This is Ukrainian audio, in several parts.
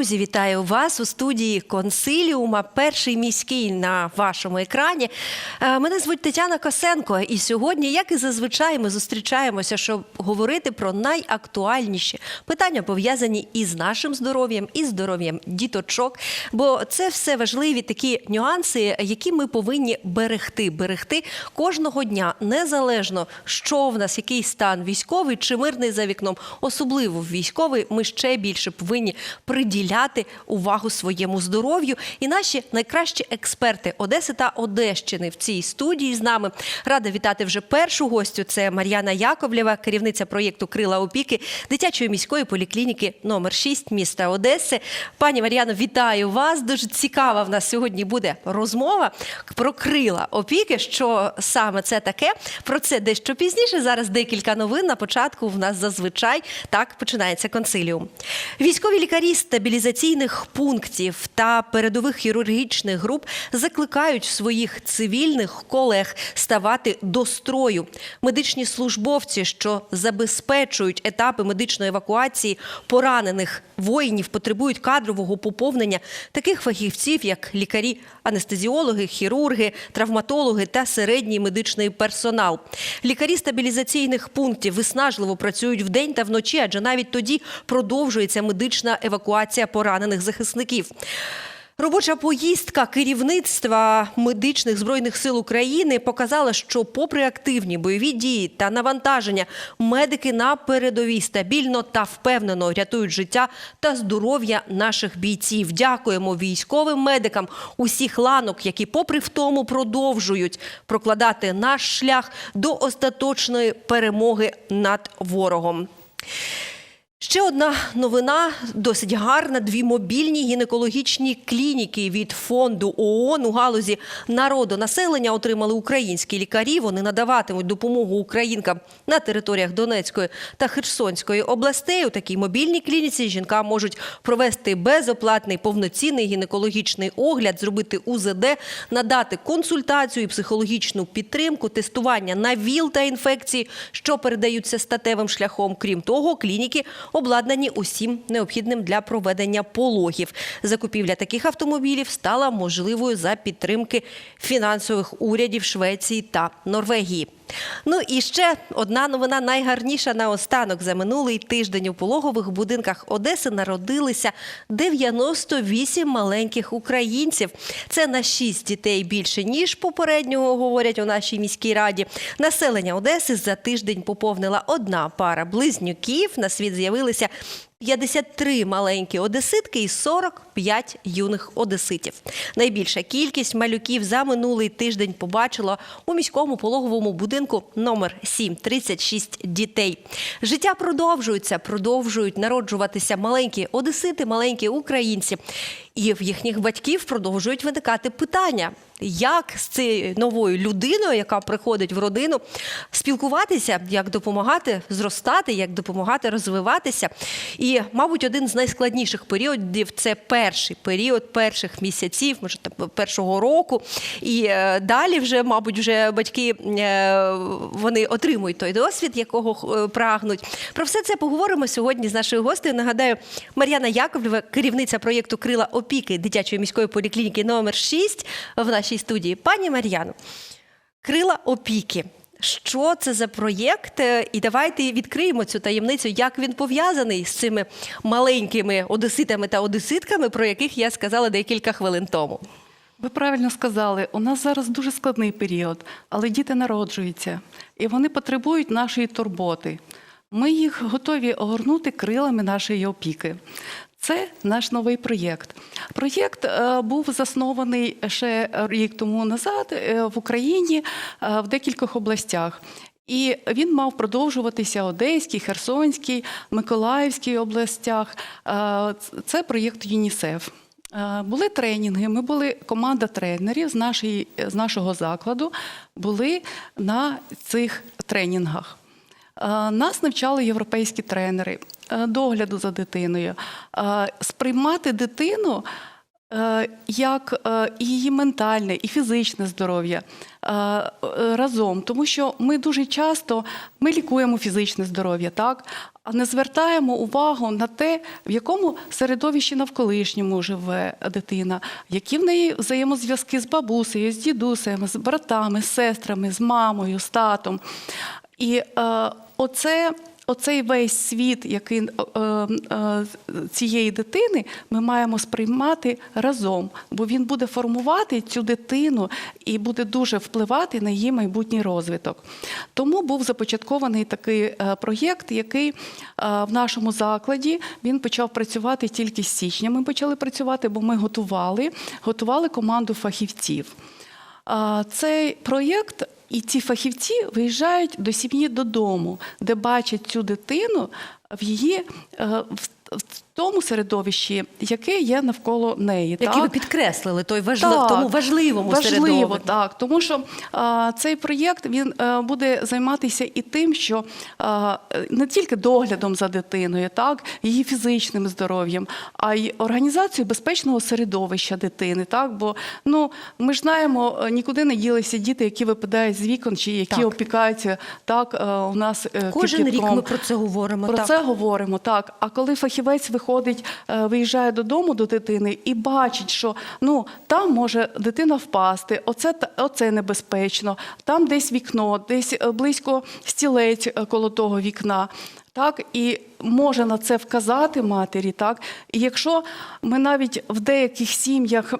Друзі, вітаю вас у студії Консиліума, перший міський на вашому екрані. Е, Мене звуть Тетяна Косенко, і сьогодні, як і зазвичай, ми зустрічаємося, щоб говорити про найактуальніші питання, пов'язані із нашим здоров'ям і здоров'ям діточок. Бо це все важливі такі нюанси, які ми повинні берегти, берегти кожного дня, незалежно що в нас, який стан військовий чи мирний за вікном, особливо військовий, ми ще більше повинні приділяти увагу своєму здоров'ю. І наші найкращі експерти Одеси та Одещини в цій студії з нами рада вітати вже першу гостю. Це Мар'яна Яковлєва, керівниця проєкту Крила опіки дитячої міської поліклініки номер 6 міста Одеси. Пані Мар'яно, вітаю вас. Дуже цікава в нас сьогодні буде розмова про крила опіки. Що саме це таке? Про це дещо пізніше. Зараз декілька новин. На початку в нас зазвичай так починається консиліум. Військові лікарі стабілізаційних пунктів та передових хірургічних груп закликають своїх цивільних колег ставати до строю. Медичні службовці, що забезпечують етапи медичної евакуації поранених воїнів, потребують кадрового поповнення таких фахівців, як лікарі, анестезіологи, хірурги, травматологи та середній медичний персонал. Лікарі стабілізаційних пунктів виснажливо працюють вдень та вночі, адже навіть тоді продовжується медична евакуація поранених захисників. Робоча поїздка керівництва медичних збройних сил України показала, що, попри активні бойові дії та навантаження, медики на передовій стабільно та впевнено рятують життя та здоров'я наших бійців. Дякуємо військовим медикам усіх ланок, які, попри втому, продовжують прокладати наш шлях до остаточної перемоги над ворогом. Ще одна новина досить гарна. Дві мобільні гінекологічні клініки від фонду ООН у галузі народонаселення отримали українські лікарі. Вони надаватимуть допомогу українкам на територіях Донецької та Херсонської областей. У такій мобільній клініці жінкам можуть провести безоплатний повноцінний гінекологічний огляд, зробити УЗД, надати консультацію і психологічну підтримку, тестування на ВІЛ та інфекції, що передаються статевим шляхом. Крім того, клініки обладнані усім необхідним для проведення пологів. Закупівля таких автомобілів стала можливою за підтримки фінансових урядів Швеції та Норвегії. Ну і ще одна новина найгарніша наостанок. За минулий тиждень у пологових будинках Одеси народилися 98 маленьких українців. Це на 6 дітей більше ніж попереднього, говорять у нашій міській раді. Населення Одеси за тиждень поповнила одна пара близнюків. На світ з'явилися 53 маленькі одеситки і 45 юних одеситів. Найбільша кількість малюків за минулий тиждень побачила у міському пологовому будинку номер 7 – 36 дітей. Життя продовжується, продовжують народжуватися маленькі одесити, маленькі українці. І в їхніх батьків продовжують виникати питання, як з цією новою людиною, яка приходить в родину, спілкуватися, як допомагати зростати, як допомагати розвиватися. І, мабуть, один з найскладніших періодів це перший період перших місяців, може там першого року. І е, далі вже, мабуть, вже батьки е, вони отримують той досвід, якого е, прагнуть. Про все це поговоримо сьогодні з нашою гостею. Нагадаю, Мар'яна Яковлєва, керівниця проєкту Крила опіки дитячої міської поліклініки номер 6 в нашій студії. Пані Мар'яно, Крила опіки. Що це за проєкт? Е, І давайте відкриємо цю таємницю, як він пов'язаний з цими маленькими одеситами та одеситками, про яких я сказала декілька хвилин тому. Ви правильно сказали, у нас зараз дуже складний період, але діти народжуються і вони потребують нашої турботи. Ми їх готові огорнути крилами нашої опіки. Це наш новий проєкт. Проєкт е, був заснований ще рік тому назад е, в Україні е, в декількох областях. І він мав продовжуватися Одеській, Херсонській, Миколаївській областях. Це проєкт ЮНІСЕФ. Були тренінги. Ми були команда тренерів з, нашої, з нашого закладу, були на цих тренінгах. Е, Нас навчали європейські тренери е, догляду за дитиною, е, сприймати дитину як і її ментальне, і фізичне здоров'я разом, тому що ми дуже часто ми лікуємо фізичне здоров'я, так? А не звертаємо увагу на те, в якому середовищі навколишньому живе дитина, які в неї взаємозв'язки з бабусею, з дідусем, з братами, з сестрами, з мамою, з татом. І е, оце оцей весь світ, який е, е, цієї дитини, ми маємо сприймати разом, бо він буде формувати цю дитину і буде дуже впливати на її майбутній розвиток. Тому був започаткований такий е, проєкт, який е, в нашому закладі він почав працювати тільки з січня. Ми почали працювати, бо ми готували, готували команду фахівців. Цей проєкт і ці фахівці виїжджають до сім'ї додому, де бачать цю дитину в її е, в тому середовищі, яке є навколо неї. Які так? ви підкреслили той важлив, Так, тому важливому важливо, середовищі. так, тому що а, цей проєкт він е, буде займатися і тим, що а, не тільки доглядом за дитиною, так, її фізичним здоров'ям, а й організацією безпечного середовища дитини. Так, бо ну, ми ж знаємо, е, нікуди не ділися діти, які випадають з вікон, чи які Так. опікаються так, е, у нас Кожен рік ми про це говоримо. Про так. це говоримо, так. А коли фахівець виходить, е, виїжджає додому до дитини і бачить, що ну там може дитина впасти, оце оце небезпечно, там десь вікно, десь е, близько стілець е, коло того вікна. Так, і може на це вказати матері, так. І якщо ми навіть в деяких сім'ях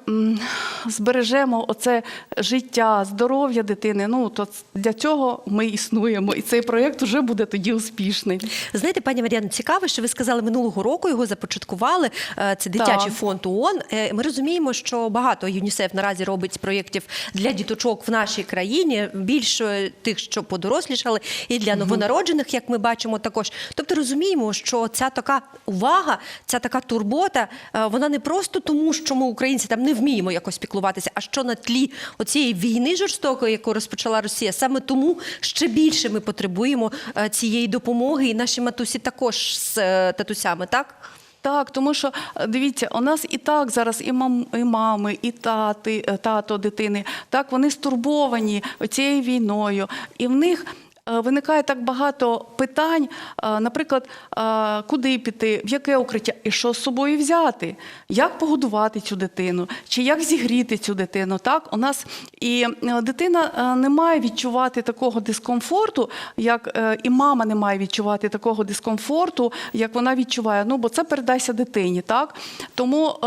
збережемо оце життя, здоров'я дитини, ну то для цього ми існуємо. І цей проєкт вже буде тоді успішний. Знаєте, пані Мар'яно, цікаво, що ви сказали минулого року. Його започаткували. Е, Це дитячий Так. фонд ООН. Е, Ми розуміємо, що багато ЮНІСЕФ наразі робить проєктів для діточок в нашій країні. Більше тих, що подорослішали, і для новонароджених, як ми бачимо, також. Тобто розуміємо, що ця така увага, ця така турбота, е, вона не просто тому, що ми українці там не вміємо якось піклуватися, а що на тлі оцієї війни жорстокої, яку розпочала Росія, саме тому ще більше ми потребуємо е, цієї допомоги, і наші матусі також з е, татусями, так? Так, тому що дивіться, у нас і так зараз і мам, і мами, і тати, тато дитини, так вони стурбовані цією війною, і в них. Е, Виникає так багато питань, е, наприклад, е, куди піти, в яке укриття, і що з собою взяти, як погодувати цю дитину, чи як зігріти цю дитину. Так, у нас і дитина не має відчувати такого дискомфорту, як і мама не має відчувати такого дискомфорту, як вона відчуває. Ну бо це передасться дитині. Так тому е,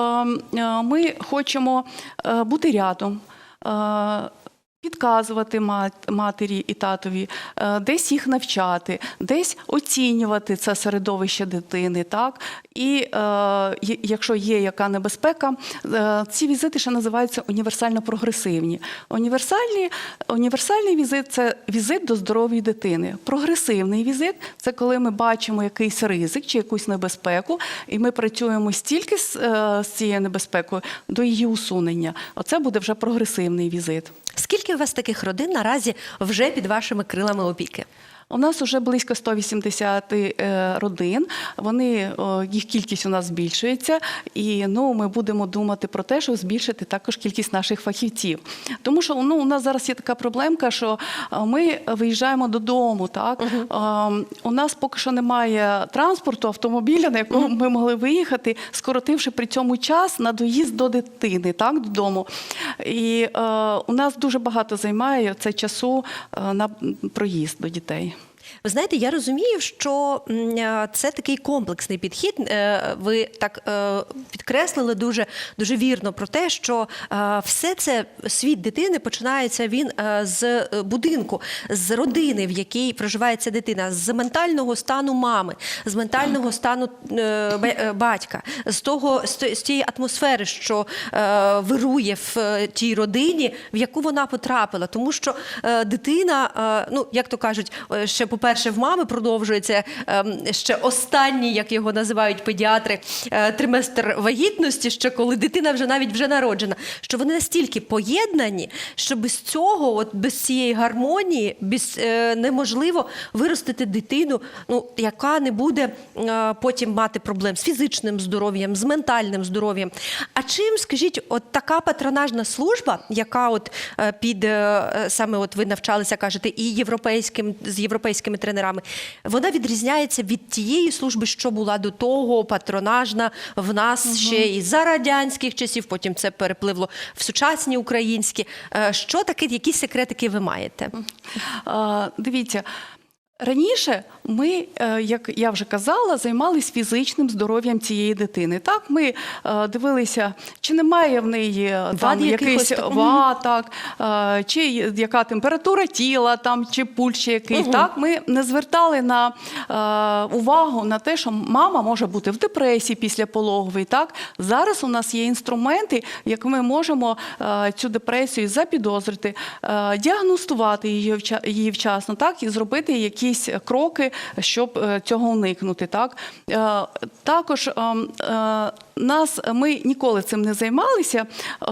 е, ми хочемо бути рядом. Підказувати матері і татові, е, десь їх навчати, десь оцінювати це середовище дитини, так і е, якщо є яка небезпека, е, ці візити ще називаються універсально прогресивні. Універсальні, універсальний візит це візит до здорової дитини. Прогресивний візит це коли ми бачимо якийсь ризик чи якусь небезпеку, і ми працюємо стільки з, е, з цією небезпекою до її усунення. Оце буде вже прогресивний візит. Скільки у вас таких родин наразі вже під вашими крилами опіки? У нас вже близько 180 е, родин. Вони їх кількість у нас збільшується, і ну ми будемо думати про те, щоб збільшити також кількість наших фахівців. Тому що ну у нас зараз є така проблемка, що е, ми виїжджаємо додому. Так Е, у нас поки що немає транспорту, автомобіля, на якому ми могли виїхати, скоротивши при цьому час на доїзд до дитини, так додому. І е, у нас дуже багато займає це часу на проїзд до дітей. Ви знаєте, я розумію, що е, це такий комплексний підхід. Е, Ви так е, підкреслили дуже, дуже вірно про те, що все це світ дитини починається він з будинку, з родини, в якій проживає ця дитина, з ментального стану мами, з ментального стану ба- батька, з того з тієї атмосфери, що вирує в тій родині, в яку вона потрапила. Тому що дитина, ну як то кажуть, ще по по-перше, в мами продовжується ем, ще останній, як його називають педіатри, е, триместр вагітності, ще коли дитина вже навіть вже народжена, що вони настільки поєднані, що без цього, от без цієї гармонії, без е, неможливо виростити дитину, ну яка не буде е, потім мати проблем з фізичним здоров'ям, з ментальним здоров'ям. А чим, скажіть, от така патронажна служба, яка от під саме от ви навчалися, кажете, і європейським з європейськими тренерами, вона відрізняється від тієї служби, що була до того, патронажна в нас ще і за радянських часів. Потім це перепливло в сучасні українські. Е, Що таке, які секретики ви маєте? А, Дивіться. Раніше ми, е, як я вже казала, займалися фізичним здоров'ям цієї дитини. Так, ми е, дивилися, чи немає в неї е, там якийсь там. вад, так, е, чи яка температура тіла, там, чи пульс ще якийсь. Так, ми не звертали на увагу на те, що мама може бути в депресії після пологової. Так, зараз у нас є інструменти, як ми можемо цю депресію запідозрити, діагностувати її вчасно, так, і зробити якісь кроки, щоб е, цього уникнути. Так? Е, Також ем, е, нас ми ніколи цим не займалися,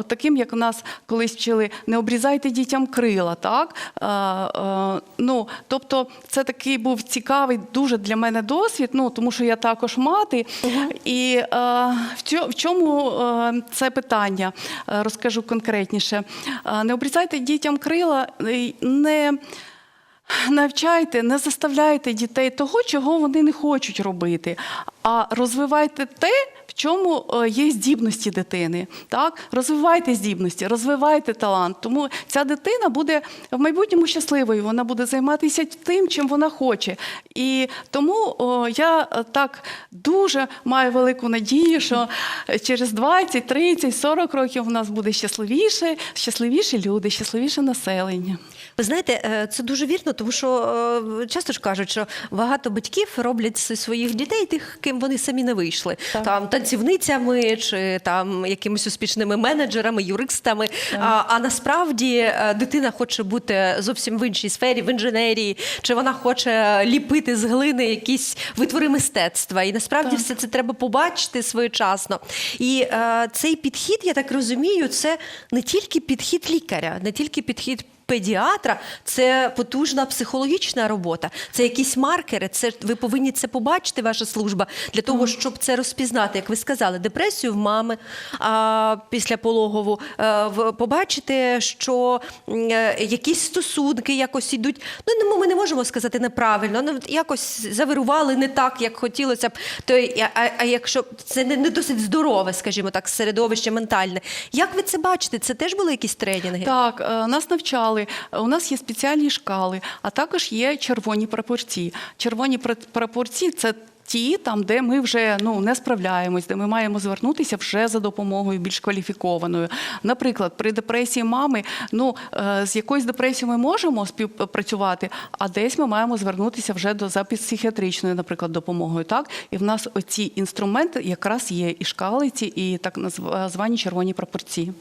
таким як у нас колись вчили, не обрізайте дітям крила. Так? Ну, тобто, це такий був цікавий дуже для мене досвід, ну, тому що я також мати. І е, в, чому це питання? Розкажу конкретніше. Не обрізайте дітям крила, не. Навчайте, не заставляйте дітей того, чого вони не хочуть робити, а розвивайте те, в чому е, є здібності дитини. Так? Розвивайте здібності, розвивайте талант. Тому ця дитина буде в майбутньому щасливою, вона буде займатися тим, чим вона хоче. І тому о, я е, так дуже маю велику надію, що через 20, 30, 40 років у нас буде щасливіше, щасливіші люди, щасливіше населення. Ви знаєте, е, це дуже вірно, тому що е, часто ж кажуть, що багато батьків роблять своїх дітей тих, ким вони самі не вийшли. Так. Там танцівницями чи там якимись успішними менеджерами, юристами. А, а насправді е, дитина хоче бути зовсім в іншій сфері, в інженерії, чи вона хоче ліпити з глини якісь витвори мистецтва. І насправді все це треба побачити своєчасно. І е, цей підхід, я так розумію, це не тільки підхід лікаря, не тільки підхід педіатра це потужна психологічна робота, це якісь маркери. Це ви повинні це побачити, ваша служба, для того, щоб це розпізнати, як ви сказали, депресію в мами а, після пологову, е, в- побачити, що м, е, якісь стосунки якось ідуть. Ну не- ми не можемо сказати неправильно, ну якось завирували не так, як хотілося б. То а, а якщо це не, не досить здорове, скажімо так, середовище ментальне. Як ви це бачите? Це теж були якісь тренінги? Так, е, нас навчали. Е, У нас є спеціальні шкали, а також є червоні прапорці. Червоні пра- прапорці це. Ті, там, де ми вже ну не справляємось, де ми маємо звернутися вже за допомогою більш кваліфікованою. Наприклад, при депресії мами, ну е, з якоюсь депресією ми можемо співпрацювати, а десь ми маємо звернутися вже до за психіатричною, наприклад, допомогою. Так, і в нас оці інструменти якраз є і шкалиці, і так звані червоні прапорці.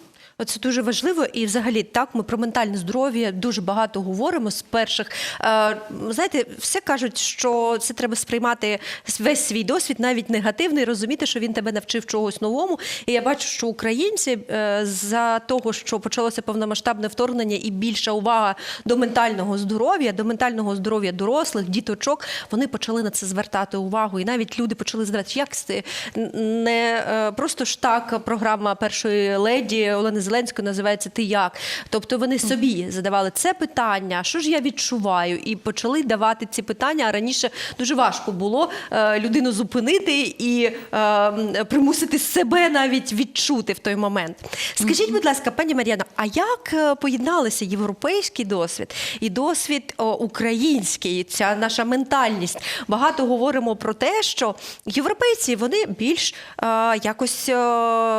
Це дуже важливо, і взагалі так ми про ментальне здоров'я дуже багато говоримо з перших. Е, знаєте, все кажуть, що це треба сприймати весь свій досвід, навіть негативний, розуміти, що він тебе навчив чогось новому. І я бачу, що українці е, за того, що почалося повномасштабне вторгнення і більша увага до ментального здоров'я, до ментального здоров'я дорослих, діточок, вони почали на це звертати увагу. І навіть люди почали звертати, як це не е, просто ж так програма першої леді Олени Зеленської називається Ти як? Тобто вони собі задавали це питання, що ж я відчуваю, і почали давати ці питання. А раніше дуже важко було е, людину зупинити і е, примусити себе навіть відчути в той момент. Скажіть, будь ласка, пані Мар'яно, а як е, поєдналися європейський досвід і досвід український, ця наша ментальність? Багато говоримо про те, що європейці вони більш якось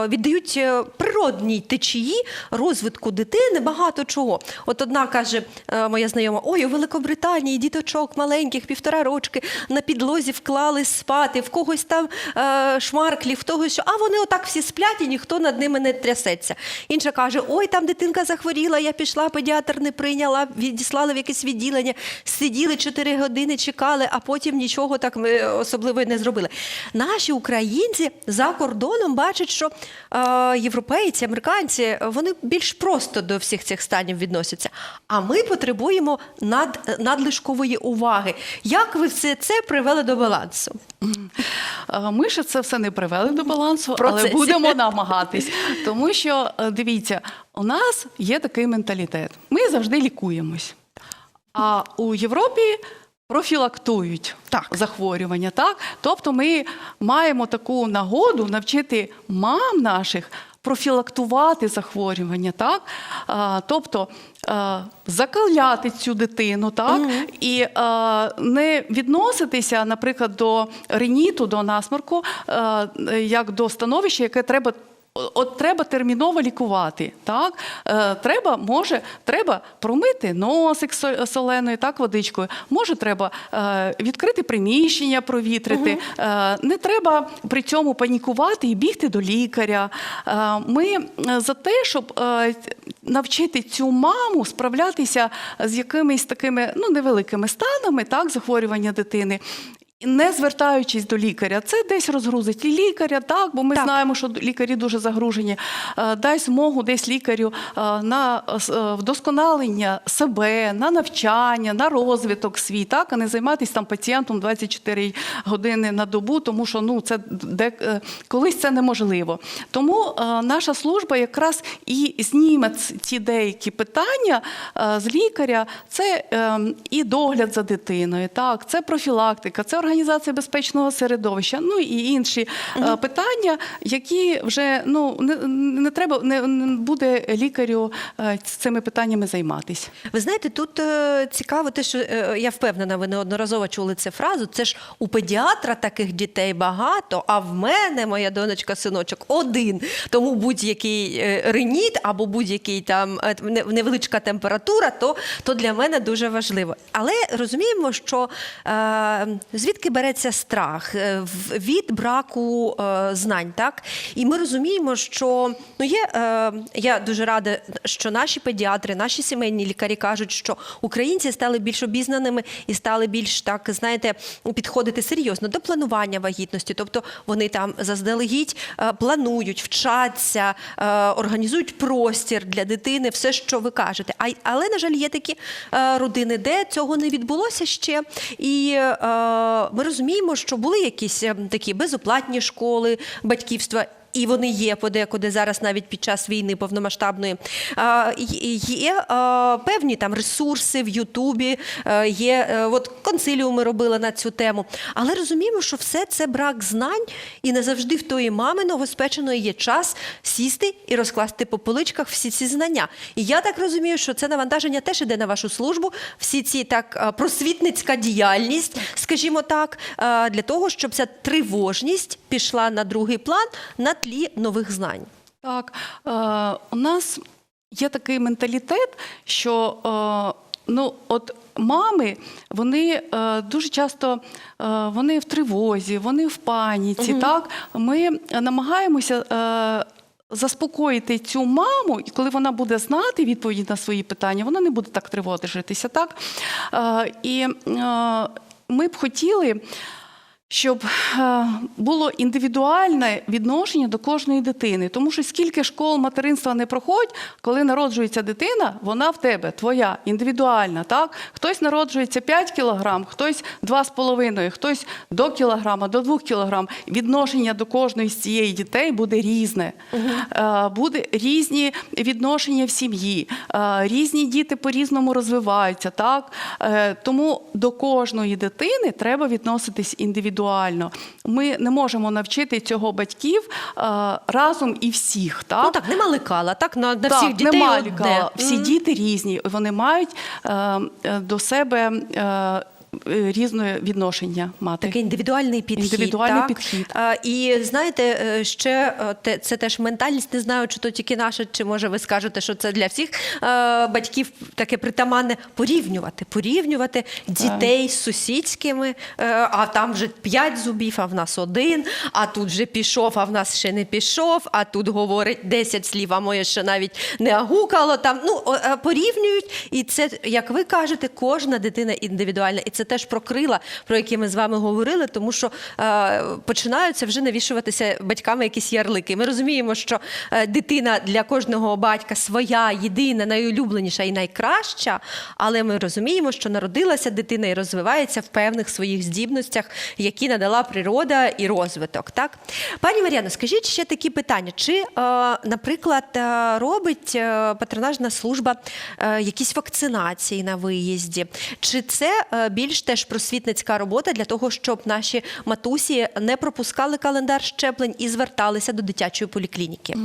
віддають природній течії носії розвитку дитини багато чого. От одна каже, е, моя знайома: ой, у Великобританії діточок маленьких, півтора рочки на підлозі вклали спати, в когось там е, шмарклі, в когось що, а вони отак всі сплять і ніхто над ними не трясеться. Інша каже: Ой, там дитинка захворіла, я пішла, педіатр не прийняла, відіслали в якесь відділення, сиділи 4 години, чекали, а потім нічого так ми особливо не зробили. Наші українці за кордоном бачать, що е, європейці, американці, вони більш просто до всіх цих станів відносяться. А ми потребуємо над, надлишкової уваги. Як ви все це привели до балансу? Е, Ми ще це все не привели до балансу, але будемо намагатись. Тому що е, дивіться, у нас є такий менталітет. Ми завжди лікуємось. А у Європі профілактують Так. захворювання. Так? Тобто ми маємо таку нагоду навчити мам наших. Профілактувати захворювання, так а, тобто а, закаляти цю дитину, так і а, не відноситися, наприклад, до реніту, до насморку, а, як до становища, яке треба. От треба терміново лікувати. Так? Е, треба, може, треба промити носик со- соленою, так, водичкою. Може, треба е, відкрити приміщення, провітрити. Е, не треба при цьому панікувати і бігти до лікаря. Е, ми е, за те, щоб е, навчити цю маму справлятися з якимись такими ну, невеликими станами, так, захворювання дитини. Не звертаючись до лікаря, це десь розгрузить і лікаря, так, бо ми Так. знаємо, що лікарі дуже загружені. Е, Дай змогу десь лікарю е, на е, вдосконалення себе, на навчання, на розвиток свій, так, а не займатися там пацієнтом 24 години на добу, тому що ну, це де, колись це неможливо. Тому наша служба якраз і зніме ці деякі питання з лікаря. Це е, і догляд за дитиною, так, це профілактика, це організація безпечного середовища, ну і інші е, питання, які вже ну не, не треба, не, не буде лікарю е, з цими питаннями займатися. Ви знаєте, тут е, цікаво те, що е, я впевнена, ви неодноразово чули цю фразу. Це ж у педіатра таких дітей багато, а в мене моя донечка, синочок, один. Тому будь-який е, реніт або будь-який там е, невеличка температура, то, то для мене дуже важливо. Але розуміємо, що е, звідки береться страх Е, від браку е, знань, так? І ми розуміємо, що ну є. Е, я дуже рада, що наші педіатри, наші сімейні лікарі кажуть, що українці стали більш обізнаними і стали більш так, знаєте, підходити серйозно до планування вагітності. Тобто вони там заздалегідь планують, вчаться, організують простір для дитини, все, що ви кажете. Але, на жаль, є такі родини, де цього не відбулося ще. І ми розуміємо, що були якісь е, такі безоплатні школи батьківства. І вони є подекуди зараз, навіть під час війни повномасштабної. Є певні там ресурси в Ютубі, е, є е, от консиліуми робили на цю тему. Але розуміємо, що все це брак знань, і не завжди в тої мами новоспеченої є час сісти і розкласти по поличках всі ці знання. І я так розумію, що це навантаження теж іде на вашу службу. Всі ці так просвітницька діяльність, скажімо так, для того, щоб ця тривожність пішла на другий план на тлі нових знань. Так, е, у нас є такий менталітет, що е, ну, от мами, вони е, дуже часто е, вони в тривозі, вони в паніці. Так? Ми намагаємося. Е, Заспокоїти цю маму, і коли вона буде знати відповіді на свої питання, вона не буде так тривожитися. Так? Е, і е, ми б хотіли, щоб е, було індивідуальне відношення до кожної дитини. Тому що скільки школ материнства не проходять, коли народжується дитина, вона в тебе твоя, індивідуальна. Так? Хтось народжується 5 кілограм, хтось 2,5, хтось до кілограма, до 2 кілограм. Відношення до кожної з цієї дітей буде різне. Е, Буде різні відношення в сім'ї, е, різні діти по-різному розвиваються. Так? Тому до кожної дитини треба відноситись індивідуально. Ми не можемо навчити цього батьків е, разом і всіх. Так? Ну так, нема лекала, так на, на Так, всіх дітей нема одне. лікала. Всі -hmm. діти різні. Вони мають е, е, до себе. Е, різне відношення мати. Такий індивідуальний підхід. Індивідуальний так? підхід. А, і знаєте, е, ще е, це теж ментальність. Не знаю, чи то тільки наша, чи може ви скажете, що це для всіх батьків таке притаманне порівнювати, порівнювати дітей з сусідськими, а там вже п'ять зубів, а в нас один, а тут вже пішов, а в нас ще не пішов, а тут говорить 10 слів, а моє ще навіть не агукало. Там ну порівнюють, і це, як ви кажете, кожна дитина індивідуальна, і це теж про крила, про які ми з вами говорили, тому що е, починаються вже навішуватися батьками якісь ярлики. Ми розуміємо, що е, дитина для кожного батька своя, єдина, найулюбленіша і найкраща, але ми розуміємо, що народилася дитина і розвивається в певних своїх здібностях, які надала природа і розвиток. Так, пані Мар'яно, скажіть ще такі питання: чи, е, наприклад, е, робить е, патронажна служба якісь вакцинації на виїзді? Чи це е, більш теж просвітницька робота для того, щоб наші матусі не пропускали календар щеплень і зверталися до дитячої поліклініки?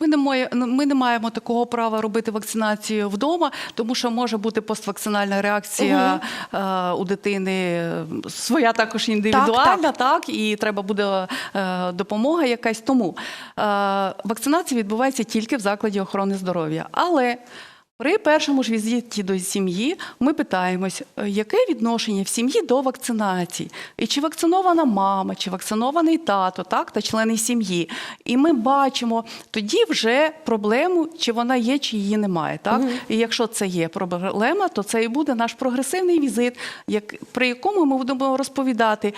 Ми не, має, ну, ми не маємо такого права робити вакцинацію вдома, тому що може бути поствакцинальна реакція е, у дитини своя також індивідуальна, так, і треба буде е, допомога якась. Тому е, вакцинація відбувається тільки в закладі охорони здоров'я. Але при першому ж візиті до сім'ї ми питаємось, е, яке відношення в сім'ї до вакцинації, і чи вакцинована мама, чи вакцинований тато, так, та члени сім'ї. І ми бачимо тоді вже проблему, чи вона є, чи її немає. Так? І якщо це є проблема, то це і буде наш прогресивний візит, як, при якому ми будемо розповідати,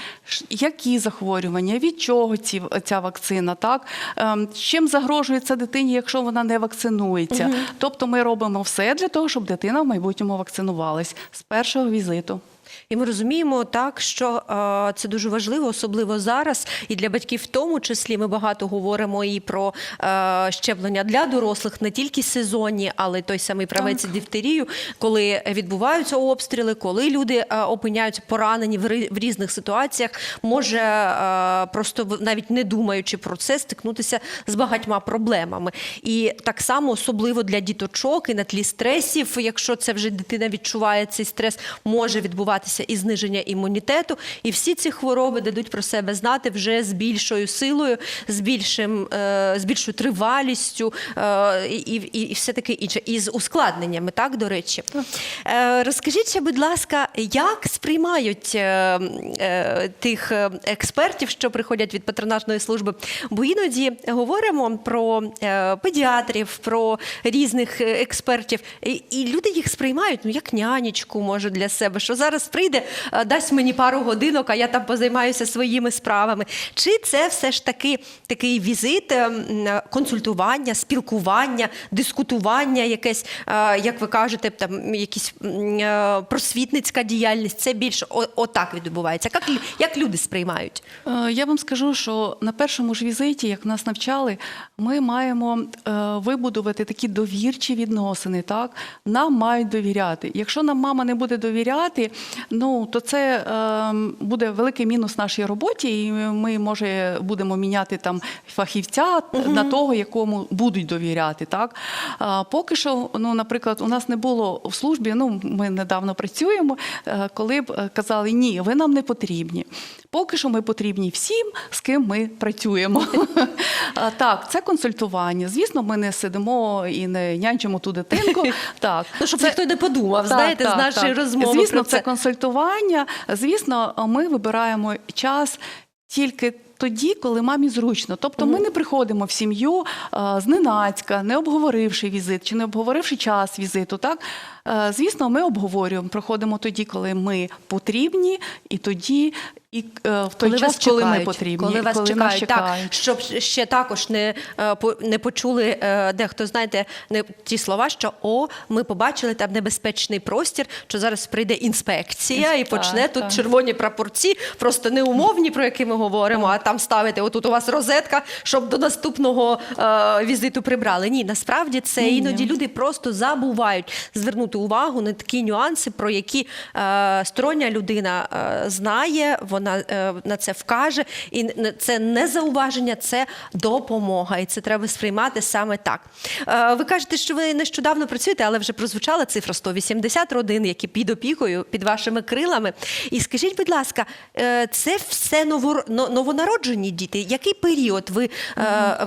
які захворювання, від чого ці, ця вакцина, так? Ем, чим загрожує це дитині, якщо вона не вакцинується. Тобто ми робимо все для того, щоб дитина в майбутньому вакцинувалась з першого візиту. І ми розуміємо так, що е, це дуже важливо, особливо зараз, і для батьків в тому числі ми багато говоримо і про е, щеплення для дорослих, не тільки сезонні, але й той самий правець дифтерію, коли відбуваються обстріли, коли люди е, опиняються поранені в, різних ситуаціях, може просто навіть не думаючи про це, стикнутися з багатьма проблемами. І так само особливо для діточок і на тлі стресів, якщо це вже дитина відчуває цей стрес, може відбуватися і зниження імунітету. І всі ці хвороби дадуть про себе знати вже з більшою силою, з більшим е, з більшою тривалістю е, і, і, і все таке інше, і з ускладненнями, так до речі. Е, розкажіть ще, будь ласка, як сприймають тих експертів, що приходять від патронажної служби? Бо іноді говоримо про педіатрів, про різних експертів, і, і люди їх сприймають ну як нянечку, може для себе, що зараз прийде, е, дасть мені пару годинок, а я там позаймаюся своїми справами. Чи це все ж таки такий візит, е, е, консультування, спілкування, дискутування, якесь, як ви кажете, там якісь просвітницька діяльність? Це більше отак відбувається. Як, як люди сприймають? Я вам скажу, що на першому ж візиті, як нас навчали, ми маємо вибудувати такі довірчі відносини. Так? Нам мають довіряти. Якщо нам мама не буде довіряти, ну то це е, буде великий мінус нашій роботі, і ми може будемо міняти там фахівця на того, якому будуть довіряти. Так? Поки що, ну, наприклад, у нас не було в службі, ну ми недавно працюємо, е, коли б е, казали, ні, ви нам не потрібні. Поки що ми потрібні всім, з ким ми працюємо. Так, це консультування. Звісно, ми не сидимо і не нянчимо ту дитинку. Так, Ну, щоб ніхто не подумав, знаєте, з нашої розмови. Звісно, це це. Консультування. Звісно, ми вибираємо час тільки. Тоді, коли мамі зручно, тобто ми не приходимо в сім'ю а, зненацька, не обговоривши візит чи не обговоривши час візиту. Так Е, звісно, ми обговорюємо. Приходимо тоді, коли ми потрібні, і тоді, і е, в той коли час, вас коли чекають, ми потрібні, коли вас нас чекають, так, щоб ще також не, е, не почули е, дехто, знаєте, не ті слова, що о, ми побачили там небезпечний простір, що зараз прийде інспекція і Так, почне тут так. червоні прапорці, просто не умовні, про які ми говоримо, а там ставити отут у вас розетка, щоб до наступного е, візиту прибрали. Ні, насправді це Ні, ні. іноді люди просто забувають звернути увагу на такі нюанси, про які е, стороння людина е, знає, вона е, на це вкаже, і це не зауваження, це допомога, і це треба сприймати саме так. Е, ви кажете, що ви нещодавно працюєте, але вже прозвучала цифра 180 родин, які під опікою, під вашими крилами. І скажіть, будь ласка, е, це все новонароджені діти. Який період ви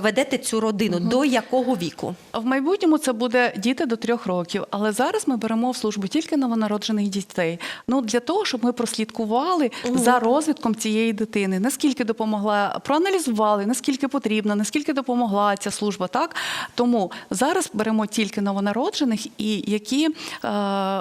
ведете цю родину? До якого віку? В майбутньому це буде діти до трьох років, але зараз ми беремо в службу тільки новонароджених дітей. Ну для того, щоб ми прослідкували за розвитком цієї дитини, наскільки допомогла, проаналізували, наскільки потрібно, наскільки допомогла ця служба. Так тому зараз беремо тільки новонароджених, і які е,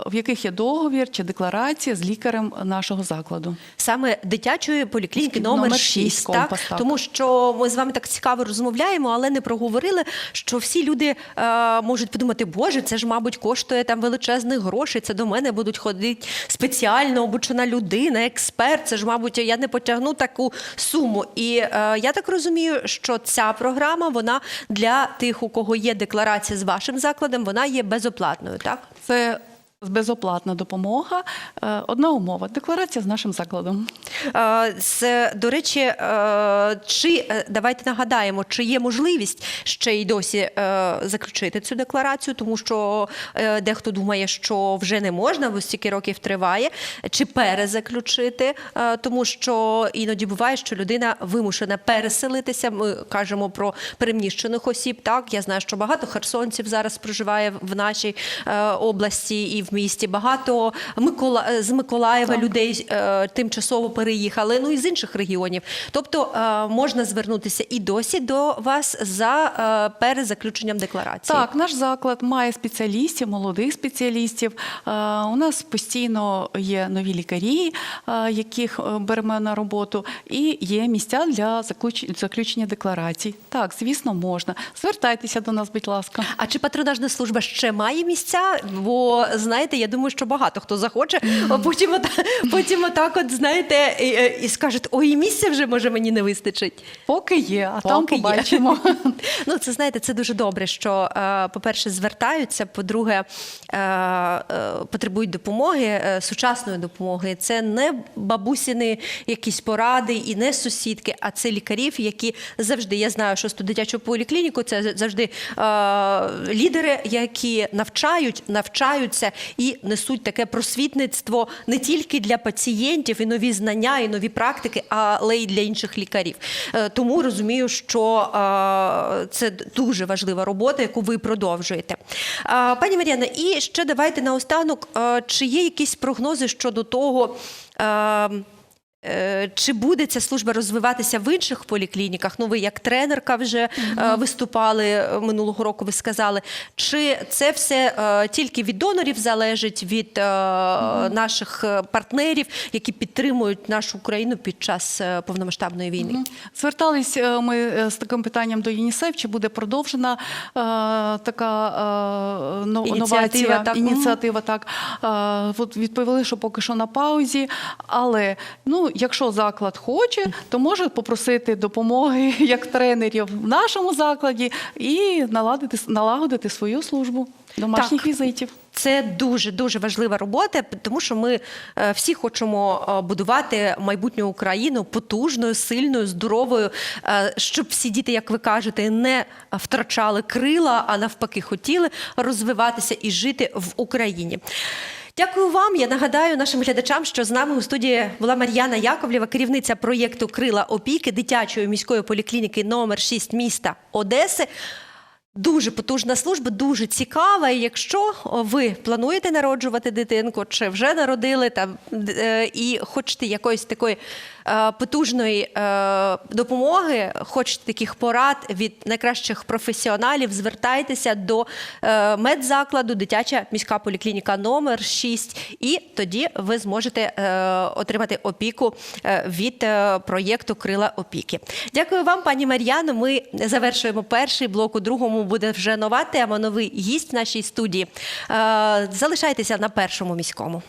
в яких є договір чи декларація з лікарем нашого закладу. Саме дитячої поліклініки Номер номер шість 6, так? компас, так. тому що ми з вами так цікаво розмовляємо, але не проговорили, що всі люди е, можуть подумати, боже, це ж, мабуть, коштує там величезних грошей. Це до мене будуть ходити спеціально обучена людина, експерт. Це ж, мабуть, я не потягну таку суму. І е, я так розумію, що ця програма вона для тих, у кого є декларація з вашим закладом, вона є безоплатною, так? Це безоплатна допомога. Е, Одна умова декларація з нашим закладом. Це, до речі, е, чи е, давайте нагадаємо, чи є можливість ще й досі е, заключити цю декларацію, тому що дехто думає, що вже не можна, бо стільки років триває, чи перезаключити, тому що іноді буває, що людина вимушена переселитися. Ми кажемо про переміщених осіб. Так, я знаю, що багато херсонців зараз проживає в нашій області і в місті. Багато Микола з Миколаєва Так. людей тимчасово переїхали, ну і з інших регіонів. Тобто е, можна звернутися і досі до вас за е, перезаключенням декларації. Так, наш заклад має спеціалістів, молодих спеціалістів. Е, У нас постійно є нові лікарі, яких беремо на роботу, і є місця для заключення декларацій. Так, звісно, можна. Звертайтеся до нас, будь ласка. А чи патронажна служба ще має місця? Бо знаєте, я думаю, що багато хто захоче, а потім потім отак, от знаєте, і, е, і скажуть, ой, місця вже може мені не вистачить. Поки є, а там Поки є. Ну, це знаєте, це дуже добре, що, е, по-перше, звертаються, по-друге, е, потребують допомоги, сучасної допомоги. Це не бабусіни якісь поради і не сусідки, а це лікарів, які завжди, я знаю, що з дитячу поліклініку це завжди лідери, які навчають, навчаються і несуть таке просвітництво не тільки для пацієнтів і нові знання, і нові практики, але й для інших лікарів. Е, Тому розумію, що е, це дуже важлива робота, яку ви продовжуєте. Е, Пані Мар'яна, і ще давайте наостанок, чи є якісь прогнози щодо того. Е, Чи буде ця служба розвиватися в інших поліклініках? Ну, ви як тренерка вже е, виступали е, минулого року, ви сказали. Чи це все тільки від донорів залежить, від е, наших партнерів, які підтримують нашу Україну під час повномасштабної війни? Мгм. Звертались ми з таким питанням до ЮНІСЕФ, чи буде продовжена е, така е, нов- Ініціатива, новація, так. ініціатива. Так от відповіли, що поки що на паузі. Але ну, якщо заклад хоче, то може попросити допомоги як тренерів в нашому закладі і наладити налагодити свою службу домашніх Так. візитів. Це дуже дуже важлива робота, тому що ми е, всі хочемо е, будувати майбутню Україну потужною, сильною, здоровою, е, щоб всі діти, як ви кажете, не втрачали крила, а навпаки, хотіли розвиватися і жити в Україні. Дякую вам. Я нагадаю нашим глядачам, що з нами у студії була Мар'яна Яковлєва, керівниця проєкту Крила опіки дитячої міської поліклініки номер 6 міста Одеси. Дуже потужна служба, дуже цікава. І якщо ви плануєте народжувати дитинку, чи вже народили там е, і хочете якоїсь такої е, потужної е, допомоги, хочете таких порад від найкращих професіоналів, звертайтеся до медзакладу, дитяча міська поліклініка номер 6, і тоді ви зможете отримати опіку від проєкту Крила опіки. Дякую вам, пані Мар'яно. Ми завершуємо перший блок. У другому буде вже нова тема, новий гість в нашій студії. Е, Залишайтеся на першому міському.